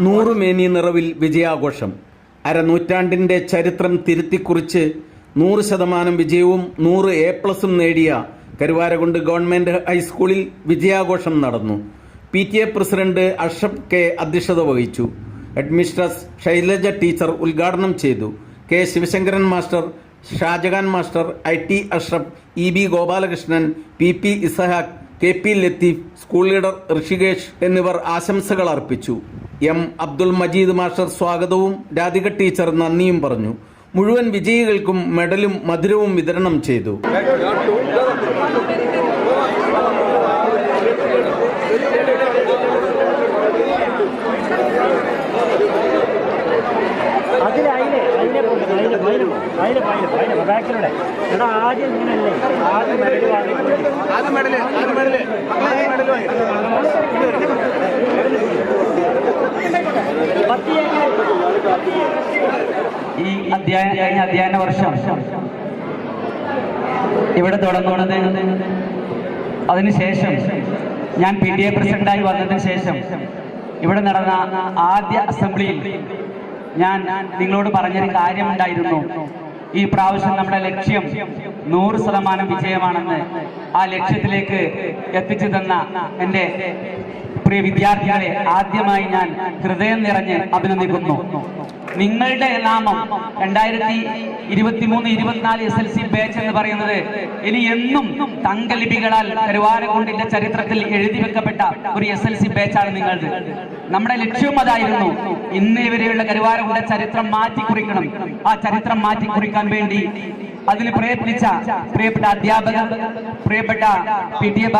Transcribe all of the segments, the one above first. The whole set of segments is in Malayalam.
നൂറുമേനി നിറവിൽ വിജയാഘോഷം. അരനൂറ്റാണ്ടിന്റെ ചരിത്രം തിരുത്തിക്കുറിച്ച് നൂറ് ശതമാനം വിജയവും നൂറ് എ പ്ലസും നേടിയ കരുവാരകുണ്ട് ഗവൺമെന്റ് ഹൈസ്കൂളിൽ വിജയാഘോഷം നടന്നു. P T A president Ashraf K അധ്യക്ഷത വഹിച്ചു. അഡ്മിനിസ്ട്രസ് ശൈലജ ടീച്ചർ ഉദ്ഘാടനം ചെയ്തു. K Sivasankaran master Shajahan master I T Ashraf E B Gopalakrishnan P P Isahaq K P Latheef school leader Rishikesh എന്നിവർ ആശംസകൾ അർപ്പിച്ചു. എം അബ്ദുൽ മജീദ് മാസ്റ്റർ സ്വാഗതവും രാധിക ടീച്ചർ നന്ദിയും പറഞ്ഞു. മുഴുവൻ വിജയികൾക്കും മെഡലും മധുരവും വിതരണം ചെയ്തു. ബാക്കിലൂടെ. എടാ ആദ്യം ഇങ്ങനല്ലേ? ആദ്യം മെഡൽ ആദ്യം ആദ്യം വാങ്ങി ഈ അധ്യയന കഴിഞ്ഞ അധ്യയന വർഷം. ഇവിടെ തുടങ്ങുന്നത് അതിനുശേഷം ഞാൻ പി ടി എ പ്രസിഡന്റായി വന്നതിന് ശേഷം. ഇവിടെ നടന്ന ആദ്യ അസംബ്ലിയിൽ ഞാൻ നിങ്ങളോട് പറഞ്ഞൊരു കാര്യമുണ്ടായിരുന്നു ഈ പ്രാവശ്യം നമ്മുടെ ലക്ഷ്യം നൂറ് ശതമാനം വിജയമാണെന്ന് ആ ലക്ഷ്യത്തിലേക്ക് എത്തിച്ചു തന്ന എന്റെ പ്രിയ വിദ്യാർത്ഥികളെ ആദ്യമായി ഞാൻ ഹൃദയം നിറഞ്ഞ് അഭിനന്ദിക്കുന്നു. നിങ്ങളുടെ നാമം രണ്ടായിരത്തി ഇരുപത്തി മൂന്ന് ഇരുപത്തിനാല് എസ് എൽ സി ബാച്ച് എന്ന് പറയുന്നത് ഇനി എന്നും തങ്കലിപികളാൽ കരുവാരക്കുണ്ടിന്റെ ചരിത്രത്തിൽ എഴുതി വെക്കപ്പെട്ട ഒരു എസ് എൽ സി ബാച്ചാണ് നിങ്ങളത്. നമ്മുടെ ലക്ഷ്യം അതായിരുന്നു ഇന്ന് ഇവരെയുള്ള ചരിത്രം മാറ്റി കുറിക്കണം ആ ചരിത്രം മാറ്റി കുറിക്കാൻ വേണ്ടി അതിന് പ്രയത്നിച്ച പ്രിയപ്പെട്ട അധ്യാപകർ പ്രിയപ്പെട്ട P T A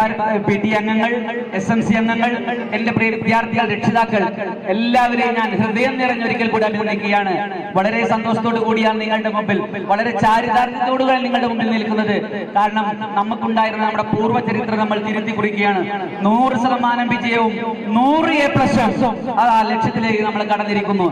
P T അംഗങ്ങൾ എസ് എം സി അംഗങ്ങൾ എന്റെ പ്രിയ വിദ്യാർത്ഥികൾ രക്ഷിതാക്കൾ എല്ലാവരെയും ഞാൻ ഹൃദയം നിറഞ്ഞൊരിക്കൽ കൂടി അഭിനന്ദിക്കുകയാണ്. വളരെ സന്തോഷത്തോടു കൂടിയാണ് നിങ്ങളുടെ മുമ്പിൽ വളരെ ചാരിതാർത്ഥ്യത്തോടുകൾ നിങ്ങളുടെ മുമ്പിൽ നിൽക്കുന്നത്. കാരണം നമുക്കുണ്ടായിരുന്ന നമ്മുടെ പൂർവ ചരിത്രം നമ്മൾ തിരുത്തി കുറിക്കുകയാണ്. നൂറ് ശതമാനം വിജയവും നൂറ് എ പ്ലസും ആ ലക്ഷ്യത്തിലേക്ക് നമ്മൾ കടന്നിരിക്കുന്നു.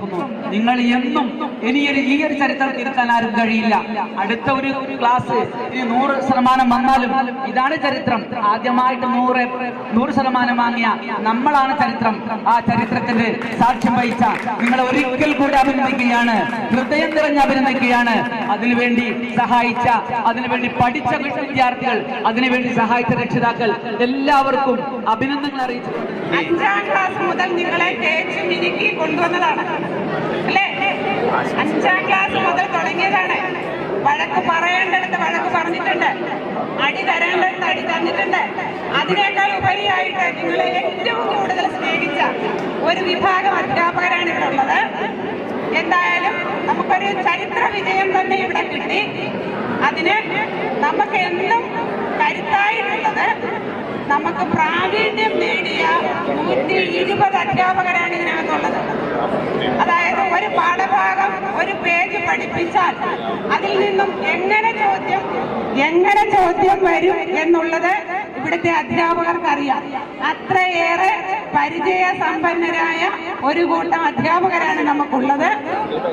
നിങ്ങൾ എന്നും ഇനിയൊരു ഈ ഒരു ചരിത്രം തിരുത്താൻ ആരും കഴിയില്ല. അടുത്ത ഒരു ക്ലാസ് ഇനി നൂറ് ശതമാനം വന്നാലും ഇതാണ് ചരിത്രം. ആദ്യമായിട്ട് നൂറ് നൂറ് ശതമാനം വാങ്ങിയ നമ്മളാണ് ചരിത്രം. ആ ചരിത്രത്തിന്റെ സാക്ഷ്യം വഹിച്ച നിങ്ങളെ ഒരിക്കൽ കൂടി അഭിനന്ദിക്കുകയാണ്. ഹൃദയം നിറഞ്ഞ് അഭിനന്ദിക്കുകയാണ്. അതിനുവേണ്ടി സഹായിച്ച അതിനുവേണ്ടി പഠിച്ച വിദ്യാർത്ഥികൾ അതിനുവേണ്ടി സഹായിച്ച രക്ഷിതാക്കൾ എല്ലാവർക്കും അഭിനന്ദനങ്ങൾ അറിയിച്ചിട്ടുണ്ട്. അഞ്ചാം ക്ലാസ് മുതൽ നിങ്ങളെ കൊണ്ടുവന്നതാണ് അല്ലേ അഞ്ചാം ക്ലാസ് മുതൽ തുടങ്ങിയതാണ് വഴക്ക് പറയേണ്ടടുത്ത് വഴക്ക് പറഞ്ഞിട്ടുണ്ട്. അടി തരേണ്ടടുത്ത് അടി തന്നിട്ടുണ്ട്. അതിനേക്കാൾ ഉപരിയായിട്ട് നിങ്ങളെ ഏറ്റവും കൂടുതൽ സ്നേഹിച്ച ഒരു വിഭാഗം അധ്യാപകരാണ് ഇവിടെ ഉള്ളത്. എന്തായാലും നമുക്കൊരു ചരിത്ര വിജയം തന്നെ ഇവിടെ കിട്ടി. അതിന് നമുക്ക് എന്നും കരുത്തായിട്ടുള്ളത് നമുക്ക് പ്രാവീണ്യം നേടിയ നൂറ്റി ഇരുപത് അധ്യാപകരാണ് ഇതിനകത്തുള്ളത്. അതായത് ഒരു പാഠഭാഗം ഒരു പേജ് പഠിപ്പിച്ചാൽ അതിൽ നിന്നും എങ്ങനെ ചോദ്യം എങ്ങനെ ചോദ്യം വരും എന്നുള്ളത് ഇവിടുത്തെ അധ്യാപകർക്കറിയാം. അത്രയേറെ പരിചയ സമ്പന്നരായ ഒരു കൂട്ടം അധ്യാപകരാണ് നമുക്കുള്ളത്.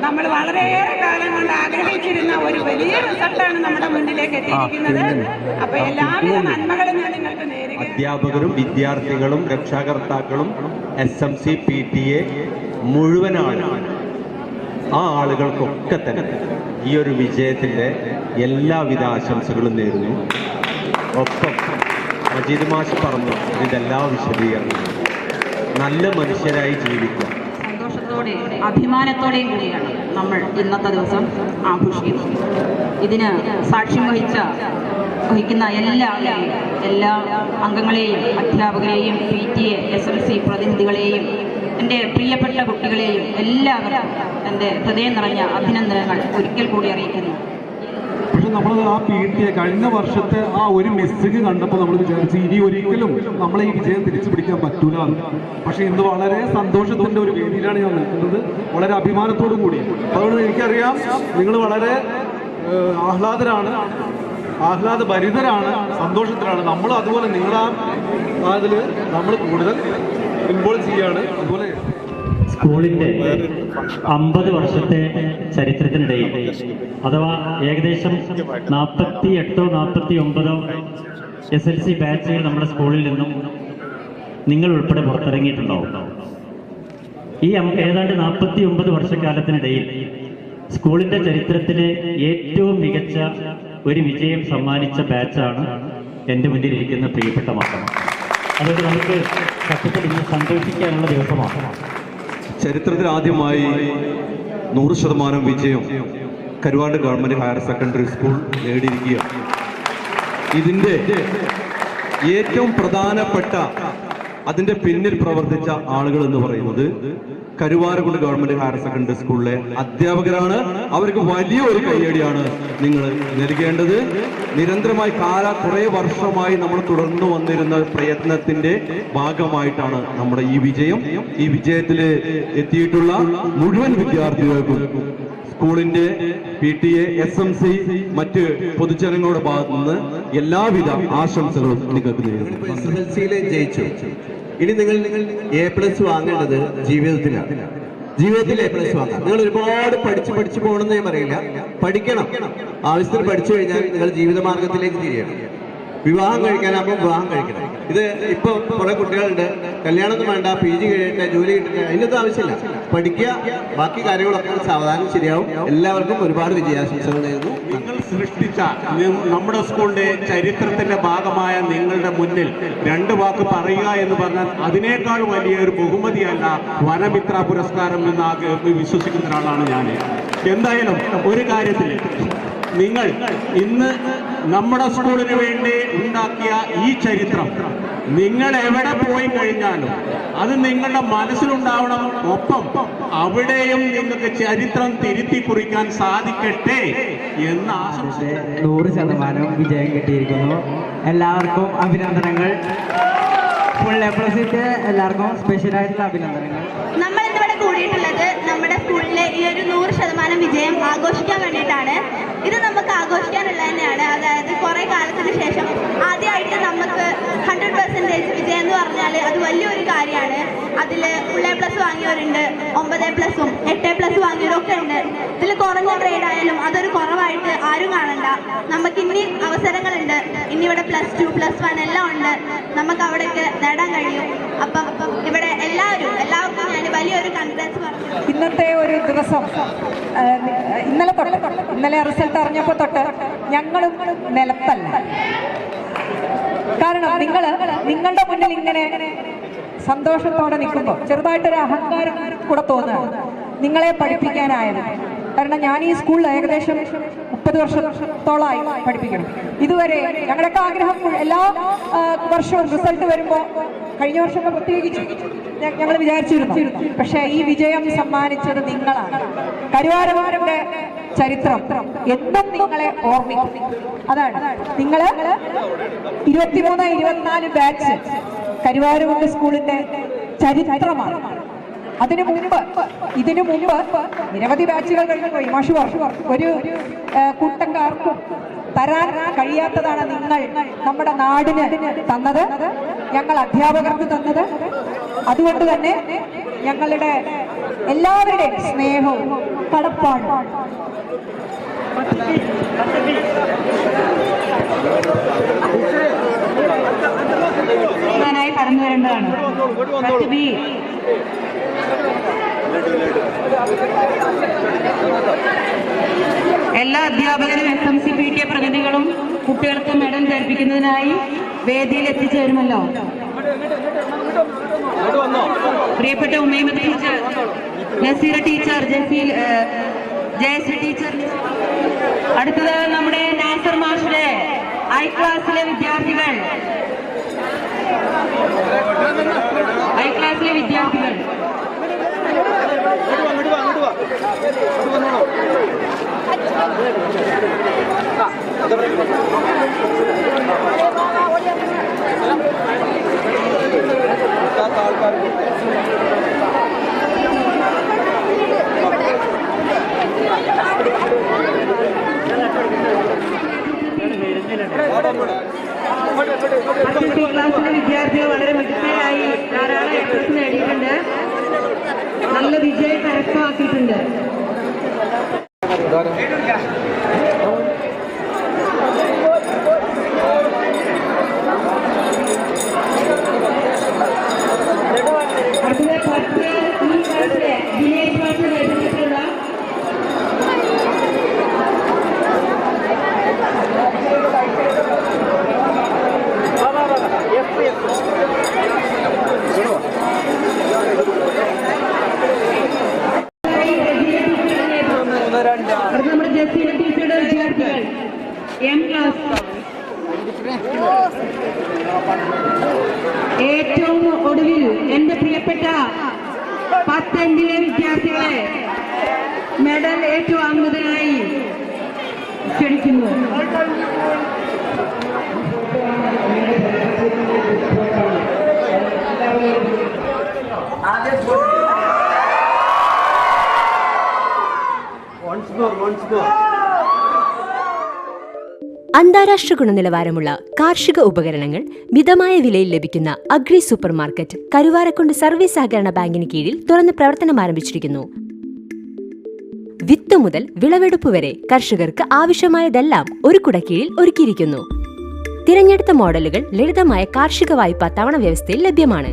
നമ്മൾ വളരെയേറെ കാലം കൊണ്ട് ആഗ്രഹിച്ചിരുന്ന ഒരു വലിയ റിസൾട്ടാണ് നമ്മുടെ മുന്നിലേക്ക് എത്തിയിരിക്കുന്നത്. അപ്പൊ എല്ലാവിധ നന്മകളും ഞാൻ നിങ്ങൾക്ക് നേരിടും അധ്യാപകരും വിദ്യാർത്ഥികളും രക്ഷാകർത്താക്കളും S M C P T A മുഴുവൻ ആളുകൾ ആ ആളുകൾക്കൊക്കെ തന്നെ ഈ ഒരു വിജയത്തിന്റെ എല്ലാവിധ ആശംസകളും നേരുന്നു. ഒപ്പം മജീദ് മാഷ് പറഞ്ഞു ഇതിന്റെ എല്ലാ വിശദീകരണങ്ങളും നല്ല മനുഷ്യരായി ജീവിക്കുക. സന്തോഷത്തോടെ അഭിമാനത്തോടെയും കൂടിയാണ് നമ്മൾ ഇന്നത്തെ ദിവസം ആഘോഷിക്കുന്നത്. ഇതിന് സാക്ഷ്യം വഹിച്ച വഹിക്കുന്ന എല്ലാ എല്ലാ അംഗങ്ങളെയും അധ്യാപകരെയും P T A S L C പ്രതിനിധികളെയും എന്റെ പ്രിയപ്പെട്ട കുട്ടികളെയും എല്ലാവരും എന്റെ ഹൃദയം നിറഞ്ഞ അഭിനന്ദനങ്ങൾ ഒരിക്കൽ കൂടി അറിയിക്കുന്നു. പക്ഷെ നമ്മൾ ആ പി ടി എ കഴിഞ്ഞ വർഷത്തെ ആ ഒരു മെസ്സേജ് കണ്ടപ്പോൾ നമ്മൾ വിചാരിച്ചു ഇനി ഒരിക്കലും നമ്മളെ ഈ വിജയം തിരിച്ചു പിടിക്കാൻ പറ്റൂല പക്ഷെ ഇന്ന് വളരെ സന്തോഷത്തിന്റെ ഒരു വേദിയിലാണ് ഞാൻ നിൽക്കുന്നത്. വളരെ അഭിമാനത്തോടു കൂടി. അതുകൊണ്ട് എനിക്കറിയാം നിങ്ങൾ വളരെ ആഹ്ലാദരാണ്. ആഹ്ലാദ ഭരിതരാണ് സന്തോഷത്തിലാണ്. നമ്മൾ അതുപോലെ നിങ്ങളാ അതിൽ നമ്മൾ കൂടുതൽ ഇൻവോൾവ് ചെയ്യാണ്. അതുപോലെ സ്കൂളിന്റെ അമ്പത് വർഷത്തെ ചരിത്രത്തിനിടയിൽ അഥവാ ഏകദേശം നാൽപ്പത്തി എട്ടോ നാൽപ്പത്തി ഒമ്പതോ എസ് എൽ സി ബാച്ചുകൾ നമ്മുടെ സ്കൂളിൽ നിന്നും നിങ്ങൾ ഉൾപ്പെടെ പുറത്തിറങ്ങിയിട്ടുണ്ടാവും ഈ ഏതാണ്ട് നാൽപ്പത്തി ഒമ്പത് വർഷക്കാലത്തിനിടയിൽ സ്കൂളിന്റെ ചരിത്രത്തിലെ ഏറ്റവും മികച്ച ഒരു വിജയം സമ്മാനിച്ച ബാച്ചാണ് എന്റെ മുന്നിൽ ഇരിക്കുന്ന പ്രിയപ്പെട്ട മക്കൾ. അതുകൊണ്ട് നമുക്ക് സത്യത്തിൽ ഇന്ന് സന്തോഷിക്കാനുള്ള ദിവസമാണ്. ചരിത്രത്തിൽ ആദ്യമായി നൂറ് ശതമാനം വിജയം കരുവാണ്ട് ഗവൺമെന്റ് ഹയർ സെക്കൻഡറി സ്കൂൾ നേടിയിരിക്കുകയാണ്. ഇതിന്റെ ഏറ്റവും പ്രധാനപ്പെട്ട അതിന്റെ പിന്നിൽ പ്രവർത്തിച്ച ആളുകൾ എന്ന് പറയുന്നത് കരുവാരക്കുണ്ട് ഗവൺമെന്റ് ഹയർ സെക്കൻഡറി സ്കൂളിലെ അധ്യാപകരാണ്. അവർക്ക് വലിയ ഒരു കയ്യടിയാണ് നിങ്ങൾ നൽകേണ്ടത്. നിരന്തരമായി കാല കുറെ വർഷമായി നമ്മൾ തുടർന്നു വന്നിരുന്ന പ്രയത്നത്തിന്റെ ഭാഗമായിട്ടാണ് നമ്മുടെ ഈ വിജയം. ഈ വിജയത്തിൽ എത്തിയിട്ടുള്ള മുഴുവൻ വിദ്യാർത്ഥികൾക്കും സ്കൂളിന്റെ P T A S M C മറ്റ് പൊതുജനങ്ങളുടെ ഭാഗത്തുനിന്ന് എല്ലാവിധ ആശംസകളും നിങ്ങൾക്ക് സിയിൽ ജയിച്ചു. ഇനി നിങ്ങൾ എ പ്ലസ് വാങ്ങേണ്ടത് ജീവിതത്തിലാണ് ജീവിതത്തിൽ എ പ്ലസ് വാങ്ങാം. നിങ്ങൾ ഒരുപാട് പഠിച്ച് പഠിച്ച് പോകണമെന്ന് ഞാൻ പറയില്ല. പഠിക്കണം. ആവശ്യത്തിന് പഠിച്ചു കഴിഞ്ഞാൽ നിങ്ങൾ ജീവിത മാർഗത്തിലേക്ക് തിരിയണം. വിവാഹം കഴിക്കാനാകുമ്പോൾ വിവാഹം കഴിക്കണം. ഇത് ഇപ്പൊ കുറെ കുട്ടികളുണ്ട്. കല്യാണം വേണ്ട പി ജി കഴിയട്ടെ ജോലി കിട്ടട്ടെ അതിനൊന്നും ആവശ്യമില്ല. പഠിക്കുക ബാക്കി കാര്യങ്ങളൊക്കെ സാവധാനം ശരിയാവും. എല്ലാവർക്കും ഒരുപാട് വിജയാശംസകൾ നേരുന്നു. നിങ്ങൾ സൃഷ്ടിച്ച നമ്മുടെ സ്കൂളിന്റെ ചരിത്രത്തിന്റെ ഭാഗമായ നിങ്ങളുടെ മുന്നിൽ രണ്ട് വാക്ക് പറയുക എന്ന് പറഞ്ഞാൽ അതിനേക്കാൾ വലിയ ഒരു ബഹുമതിയല്ല വനമിത്ര പുരസ്കാരം എന്ന് വിശ്വസിക്കുന്ന ഒരാളാണ് ഞാൻ എന്തായാലും ഒരു കാര്യത്തിൽ നിങ്ങൾ ഇന്ന് നമ്മുടെ സ്കൂളിന് വേണ്ടി ഉണ്ടാക്കിയ ഈ ചരിത്രം. നിങ്ങൾ എവിടെ പോയി കഴിഞ്ഞാലും അത് നിങ്ങളുടെ മനസ്സിലുണ്ടാവണം. ഒപ്പം അവിടെയും നിങ്ങൾക്ക് ചരിത്രം തിരുത്തി കുറിക്കാൻ സാധിക്കട്ടെ എന്ന് ആശംസിക്കുന്നു നൂറ് ശതമാനം വിജയം കിട്ടിയിരിക്കുന്നു. എല്ലാവർക്കും അഭിനന്ദനങ്ങൾ. ഫുൾ എ എല്ലാവർക്കും സ്പെഷ്യലായിട്ടുള്ള അഭിനന്ദനങ്ങൾ. നമ്മൾ ഇന്നിവിടെ കൂടിയിട്ടുള്ളത് സ്കൂളിലെ ഈ ഒരു നൂറ് ശതമാനം വിജയം ആഘോഷിക്കാൻ വേണ്ടിയിട്ടാണ്. ഇത് നമുക്ക് ആഘോഷിക്കാനുള്ള തന്നെയാണ് അതായത് കുറേ കാലത്തിന് ശേഷം ആദ്യമായിട്ട് നമുക്ക് ഹൺഡ്രഡ് പെർസെന്റേജ് വിജയം എന്ന് പറഞ്ഞാൽ അത് വലിയൊരു കാര്യമാണ്. അതിൽ ഫുൾ എ പ്ലസ് വാങ്ങിയവരുണ്ട് ഒമ്പത് പ്ലസും എട്ട് പ്ലസ് വാങ്ങിയവരൊക്കെ ഉണ്ട്. ഇതിൽ കുറഞ്ഞ ഗ്രേഡ് ആയാലും അതൊരു കുറവായിട്ട് ആരും കാണണ്ട. നമുക്ക് ഇനി അവസരങ്ങളുണ്ട്. ഇനി ഇവിടെ പ്ലസ് ടു പ്ലസ് വൺ എല്ലാം ഉണ്ട്. നമുക്ക് അവിടെയൊക്കെ നേടാൻ കഴിയും. അപ്പം ഇവിടെ എല്ലാവരും ഇന്നത്തെ ഒരു ദിവസം ഇന്നലെ തൊട്ട് ഇന്നലെ റിസൾട്ട് അറിഞ്ഞപ്പോൾ തൊട്ട് ഞങ്ങളും നിലത്തല്ല. കാരണം നിങ്ങൾ നിങ്ങളുടെ മുന്നിൽ ഇങ്ങനെ സന്തോഷത്തോടെ നിൽക്കുമ്പോൾ ചെറുതായിട്ടൊരു അഹങ്കാരം കൂടെ തോന്നുന്നു നിങ്ങളെ പഠിപ്പിക്കാനായത്. കാരണം ഞാൻ ഈ സ്കൂളിൽ ഏകദേശം മുപ്പത് വർഷത്തോളമായി പഠിപ്പിക്കണം ഇതുവരെ ഞങ്ങളുടെയൊക്കെ ആഗ്രഹം എല്ലാ വർഷവും റിസൾട്ട് വരുമ്പോൾ കഴിഞ്ഞ വർഷമൊക്കെ പ്രത്യേകിച്ച് ഞങ്ങൾ വിചാരിച്ചിരുന്നു. പക്ഷേ ഈ വിജയം സമ്മാനിച്ചത് നിങ്ങളാണ്. കരുവാരമാരുടെ ചരിത്രം എന്നും നിങ്ങളെ ഓർമ്മിക്കും. അതാണ്. നിങ്ങൾ ഇരുപത്തിമൂന്ന് ഇരുപത്തിനാല് ബാച്ച് കരുവാരമുണ്ട് സ്കൂളിന്റെ ചരിത്രമാണ്. അതിനു മുൻപ് ഇതിനു മുൻപ് നിരവധി ബാച്ചുകൾ കഴിഞ്ഞു പോയി മാഷു ഒരു കൂട്ടക്കാർക്കും തരാൻ കഴിയാത്തതാണ് നിങ്ങൾ നമ്മുടെ നാടിന് തന്നത്. ഞങ്ങൾ അധ്യാപകർക്ക് തന്നത്. അതുകൊണ്ട് തന്നെ ഞങ്ങളുടെ എല്ലാവരുടെയും സ്നേഹവും കടപ്പാടും. ഞാനായി കടന്നു വരേണ്ടതാണ് എല്ലാ അധ്യാപകരും S M C P T A പ്രതിനിധികളും കുട്ടികൾക്ക് മെഡൽ ധരിപ്പിക്കുന്നതിനായി വേദിയിൽ എത്തിച്ചേരുമല്ലോ. പ്രിയപ്പെട്ട Ummaima teacher Naseera teacher Jaseel Jayashree teacher. അടുത്തത് നമ്മുടെ നാസർ മാഷിലെ ഐ ക്ലാസ്സിലെ വിദ്യാർത്ഥികൾ ഐ ക്ലാസ്സിലെ വിദ്യാർത്ഥികൾ ഈ ക്ലാസ്സിലെ വിദ്യാർത്ഥികൾ വളരെ മികച്ചതായി ധാരാളം എക്സസ് നേടിയിട്ടുണ്ട്. നല്ല വിജയം കരസ്ഥമാക്കിയിട്ടുണ്ട് ഏറ്റവും ഒടുവിൽ എന്റെ പ്രിയപ്പെട്ട പത്തഞ്ചിലെ വിദ്യാർത്ഥികളെ മെഡൽ ഏറ്റുവാങ്ങുന്നതിനായി ക്ഷണിക്കുന്നു. Once more, once more. അന്താരാഷ്ട്ര ഗുണനിലവാരമുള്ള കാർഷിക ഉപകരണങ്ങൾ മിതമായ വിലയിൽ ലഭിക്കുന്ന agri supermarket Karuvarakundu service സഹകരണ ബാങ്കിന് കീഴിൽ തുറന്ന് പ്രവർത്തനം ആരംഭിച്ചിരിക്കുന്നു. വിത്ത് മുതൽ വിളവെടുപ്പ് വരെ കർഷകർക്ക് ആവശ്യമായതെല്ലാം ഒരു കുടക്കീഴിൽ ഒരുക്കിയിരിക്കുന്നു. തിരഞ്ഞെടുത്ത മോഡലുകൾ ലളിതമായ കാർഷിക വായ്പ തവണ വ്യവസ്ഥയിൽ ലഭ്യമാണ്.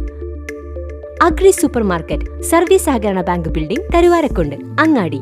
അഗ്രി സൂപ്പർ മാർക്കറ്റ് സർവീസ് സഹകരണ ബാങ്ക് ബിൽഡിംഗ് കരുവാരക്കുണ്ട് അങ്ങാടി.